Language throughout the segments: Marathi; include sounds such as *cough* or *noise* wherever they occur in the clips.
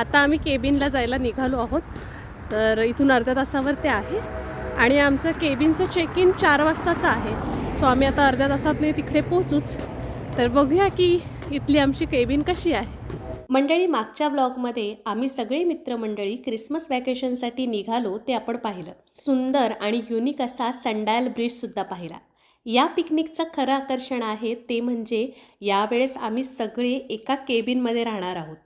आता आम्ही केबिनला जायला निघालो आहोत. तर इथून अर्ध्या तासावर ते आहे. आणि आमचं केबिनचं चेक इन चार वाजताचं आहे. सो आम्ही आता अर्ध्या तासातने तिकडे पोहोचूच. तर बघूया की इथली आमची केबिन कशी आहे. मंडळी मागच्या व्लॉगमध्ये आम्ही सगळे मित्रमंडळी क्रिसमस व्हॅकेशनसाठी निघालो ते आपण पाहिलं. सुंदर आणि युनिक असा संडायल ब्रिजसुद्धा पाहिला. या पिकनिकचं खरं आकर्षण आहे ते म्हणजे यावेळेस आम्ही सगळे एका केबिनमध्ये राहणार आहोत.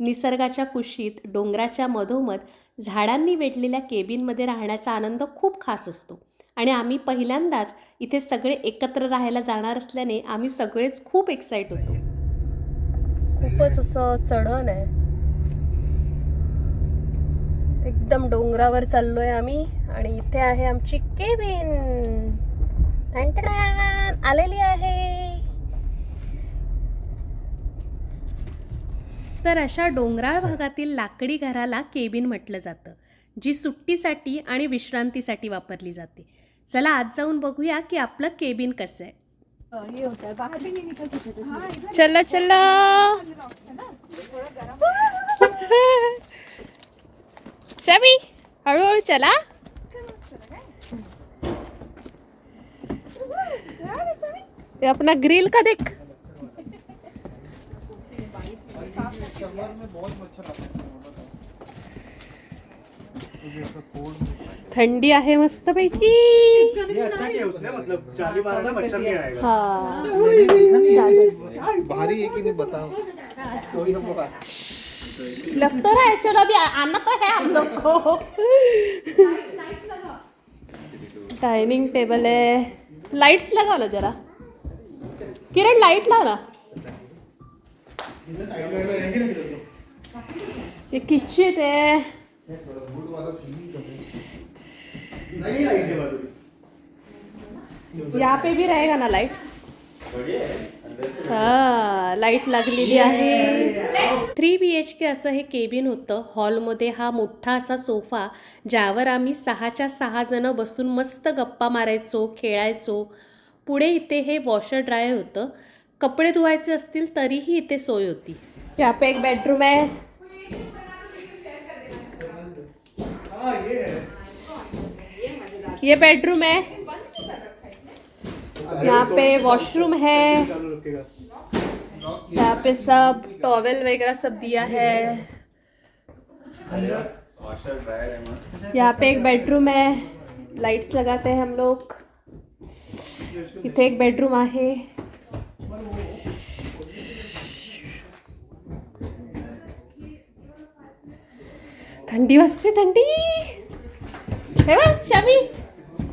निसर्गाच्या कुशीत डोंगराच्या मधोमध झाडांनी वेढलेल्या केबिनमध्ये राहण्याचा आनंद खूप खास असतो. आणि आम्ही पहिल्यांदाच इथे सगळे एकत्र राहायला जाणार असल्याने आम्ही सगळेच खूप एक्साइट होतो. खूपच असं चढण आहे. एकदम डोंगरावर चाललोय आम्ही आणि इथे आहे आमची केबिन. आलेली आहे. तर अशा डोंगराळ भागातील लाकडी घराला केबिन म्हटलं जातं जी सुट्टीसाठी आणि विश्रांतीसाठी वापरली जाते. चला आज जाऊन बघूया की आपलं केबिन कसं आहे. चला चला. चवी हळूहळू चला. ये अपना ग्रिल का देख? थंडी आहे मस्त पैकी हा. है बताओ लग तो रहा है, चलो अभी आना तो है हम लोग को. डाइनिंग टेबल है. लाइट्स लगाओ ना जरा. किरण लाइट लाओ ना. है नहीं लाइट है बाजू यहाँ पे भी रहेगा ना लाइट्स हा लाइट लागलेली आहे. थ्री बी एच के असं हे केबिन होतं. हॉलमध्ये हा मोठा असा सोफा ज्यावर आम्ही सहाच्या सहा जणं बसून मस्त गप्पा मारायचो खेळायचो. पुढे इथे हे वॉशर ड्रायर होतं. कपडे धुवायचे असतील तरीही इथे सोय होती. यहाँ पे एक बेडरूम है हाँ ये बेडरूम है यहाँ पे वॉशरूम है. यहाँ पे सब टॉवेल वगैरह सब दिया है. यहाँ पे एक बेडरूम है. लाइट्स लगाते हैं हम लोग. इथे एक बेडरूम आहे. थंडी वाजते थंडी. हे बघ शामी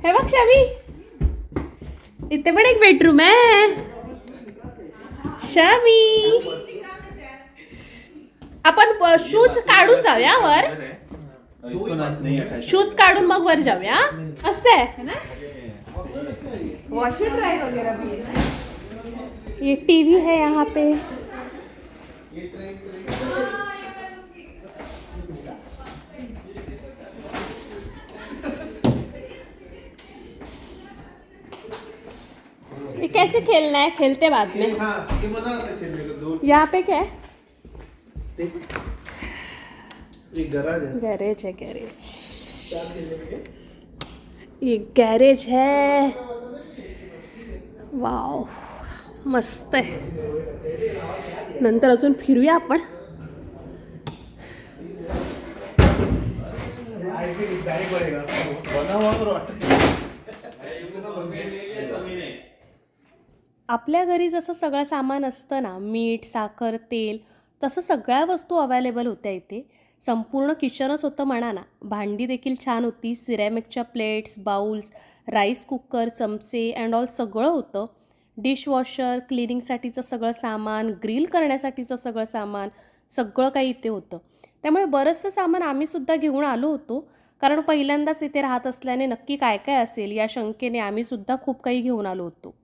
हे बघ शामी इथे पण एक बेडरूम आहे. शामी आपण शूज काढून जाऊया वर. शूज काढून मग वर जाऊया. असते आहे ये टीवी है यहाँ पे. कैसे खेलना है? खेलते बाद में। हाँ ये मज़ा आता है खेलने का दो यहाँ पे क्या है? गराज है। गैरेज है गैरेज। ये? गॅरेज है। वाव मस्त आहे नंतर अजून फिरूया आपण। आपल्या घरी जसं सगळं सामान असतं ना मीठ साखर तेल तसं सगळ्या वस्तू अवेलेबल होत्या इथे. संपूर्ण किचनच होतं म्हणा ना. भांडी देखील छान होती सिरॅमिकच्या प्लेट्स बाउल्स राईस कुकर चमचे अँड ऑल सगळं होतं. डिशवॉशर क्लिनिंगसाठीचं सगळं सामान ग्रिल करण्यासाठीचं सगळं सामान सगळं काही इथे होतं. त्यामुळे बरंचसं सामान आम्हीसुद्धा घेऊन आलो होतो. कारण पहिल्यांदाच इथे राहत असल्याने नक्की काय काय असेल या शंकेने आम्हीसुद्धा खूप काही घेऊन आलो होतो.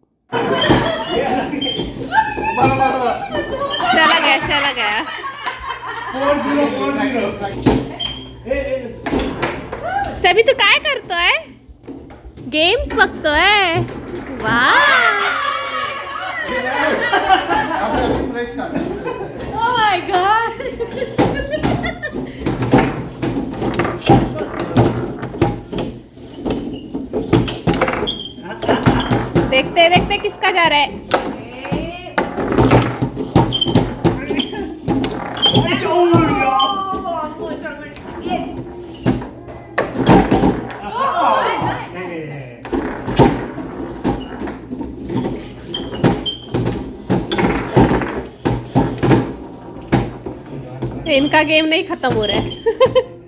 चला गया चला गया. फोर जीरो फोर सभी तू काय करतोय? गेम्स बघतोय. देखते जा रहा है। नाही. इनका गेम नहीं खत्म हो रहा है। *laughs*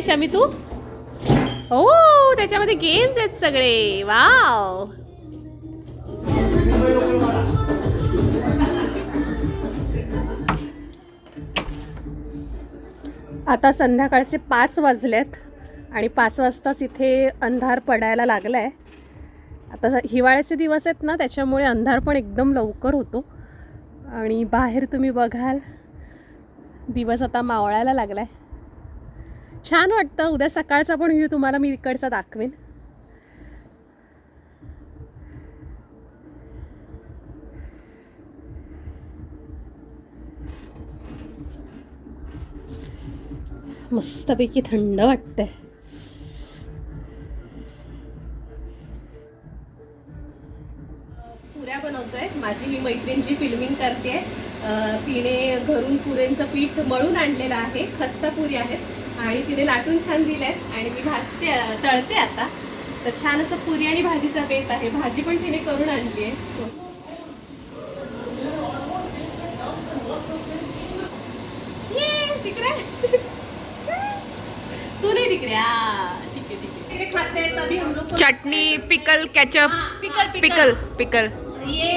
शमी तू? हो त्याच्यामध्ये गेम्स आहेत सगळे. वाव आता संध्याकाळचे पाच वाजलेत आणि पाच वाजताच इथे अंधार पडायला लागला आहे आता हिवाळ्याचे दिवस आहेत ना त्याच्यामुळे अंधार पण एकदम लवकर होतो. आणि बाहेर तुम्ही बघाल दिवस आता मावळायला लागला आहे छान वाटतं. उद्या सकाळचा पण व्ह्यू तुम्हाला मी इकडचा दाखवेन. मस्तपैकी थंड वाटतंय. पुऱ्या बनवतोय. माझी ही मैत्रीण जी फिल्मिंग करते तिने घरून पुऱ्यांचं पीठ मळून आणलेलं आहे. खस्ता पुरी आहेत. आणि तिने लाटून छान दिलंय आणि मी भाजते तळते आता. तर छान असं पुरी आणि भाजीचा बेत आहे. भाजी पण तिने करून आणली आहे. तिकडे. तू नहीं दिख रहा ठीक ठीक तेरे खाते तभी हम लोग को चटनी पिकल केचप हाँ, पिकल पिकल. पिकल ये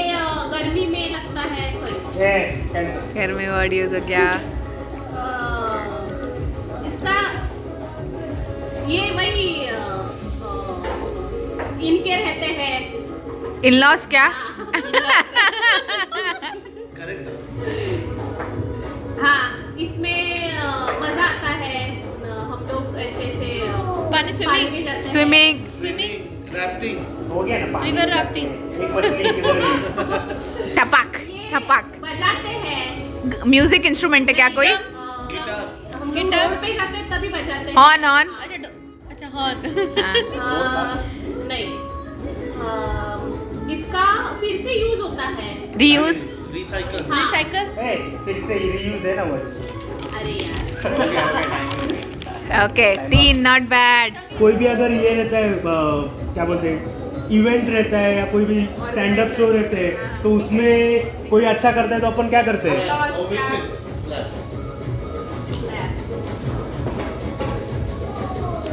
गर्मी में लगता है सॉरी ए, cancel. घर में ऑडियोज हो गया. ये वही इनके रहते हैं। इन लॉस क्या? करेक्ट हाँ इसमें मज़ा आता है। हम लोग ऐसे ऐसे पानी में स्विमिंग स्विमिंग राफ्टिंग हो गया ना पानी? रिवर राफ्टिंग टपाक छपाक बजाते हैं। म्यूज़िक इंस्ट्रूमेंट है क्या कोई? अ, हम रोड पे जाते हैं तभी बजाते हैं। ऑन ऑन अच्छा *laughs* नहीं अ, इसका फिर से यूज़ होता है। रियूज रिसाइकल हाँ। रिसाइकल फिर से रीयूज है ना वो? अरे यार। *laughs* ओके तीन नॉट बैड कोई भी अगर ये रहता है क्या बोलते हैं इवेंट रहता है या कोई भी स्टैंड अप शो रहते हैं तो उसमें कोई अच्छा करता है तो अपन क्या करते हैं?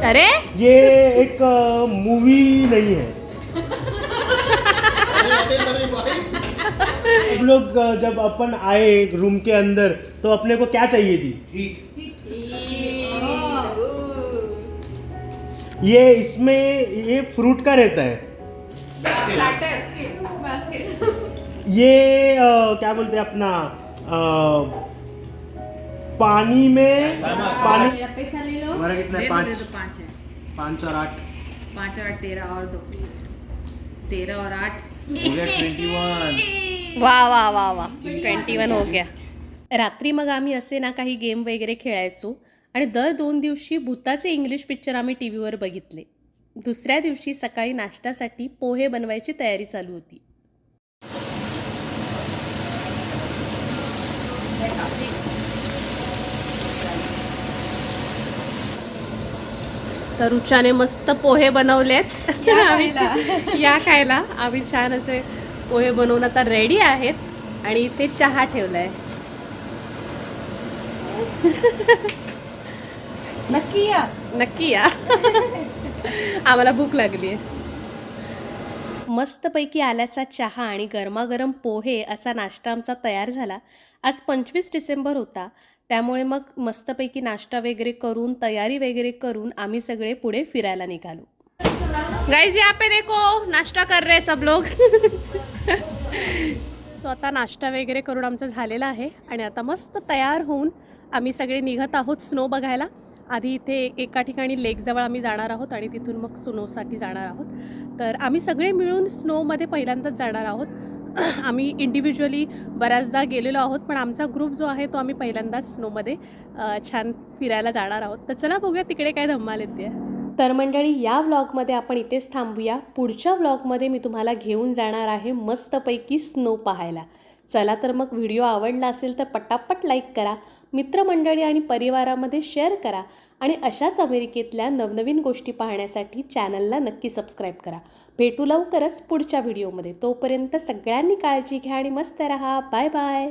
अरे? ये एक मूवी नहीं है। *laughs* हम लोग जब अपन आए रूम के अंदर तो अपने को क्या चाहिए थी? ये इसमें ये फ्रूट का रहता है। ये अ, क्या बोलते हैं अपना अ, पानी में पानी मेरा पैसा ले लो। हमारा कितना है? पाँच। पाँच है। पाँच और आठ। पाँच और आठ तेरह और दो। तेरह और आठ। वा वा वा वा ट्वेंटी वन हो गया। रात्री मग आम्ही असे ना काही गेम वगैरे खेळायचो आणि दर दोन दिवशी भूताचे इंग्लिश पिक्चर आम्ही टी व्हीवर बघितले. दुसऱ्या दिवशी सकाळी नाश्त्यासाठी पोहे बनवायची तयारी चालू होती. तर रुचाने मस्त पोहे बनवलेत. *laughs* आम्ही- या खायला. आम्ही छान असे पोहे बनवून आता रेडी आहेत. आणि इथे चहा ठेवलाय. *laughs* नक्की या. नक्की या. *laughs* आम्हाला भूक लागली आहे. मस्तपैकी आल्याचा चहा आणि गरमागरम पोहे असा नाश्ता आमचा तयार झाला. आज पंचवीस डिसेंबर होता. त्यामुळे मग मस्तपैकी नाश्ता वगैरे करून तयारी वगैरे करून आम्ही सगळे पुढे फिरायला निघालो. गाईज या पे देखो नाश्ता कर रहे सब लोग. स्वतः नाश्ता वगैरे करून आमचं झालेला आहे आणि आता मस्त तयार होऊन आम्ही सगळे निघत आहोत स्नो बघायला. आधी इथे एका ठिकाणी लेकजवळ आम्ही जाणार आहोत आणि तिथून मग स्नोसाठी जाणार आहोत. तर आम्ही सगळे मिळून स्नोमध्ये पहिल्यांदाच जाणार आहोत. *coughs* आम्ही इंडिव्हिज्युअली बऱ्याचदा गेलेलो आहोत पण आमचा ग्रुप जो आहे तो आम्ही पहिल्यांदाच स्नोमध्ये छान फिरायला जाणार आहोत. तर चला बघूया तिकडे काय धम्माल येते. तर मंडळी या व्लॉगमध्ये आपण इथेच थांबूया. पुढच्या व्लॉगमध्ये मी तुम्हाला घेऊन जाणार आहे मस्तपैकी स्नो पाहायला. चला तर मग व्हिडिओ आवडला असेल तर पटापट लाईक करा मित्रमंडळी आणि परिवारामध्ये शेअर करा आणि अशाच अमेरिकेतल्या नवनवीन गोष्टी पाहण्यासाठी चॅनलला नक्की सबस्क्राईब करा. भेटू लवकरच पुढच्या व्हिडिओमध्ये. तोपर्यंत सगळ्यांनी काळजी घ्या आणि मस्त राहा. Bye bye.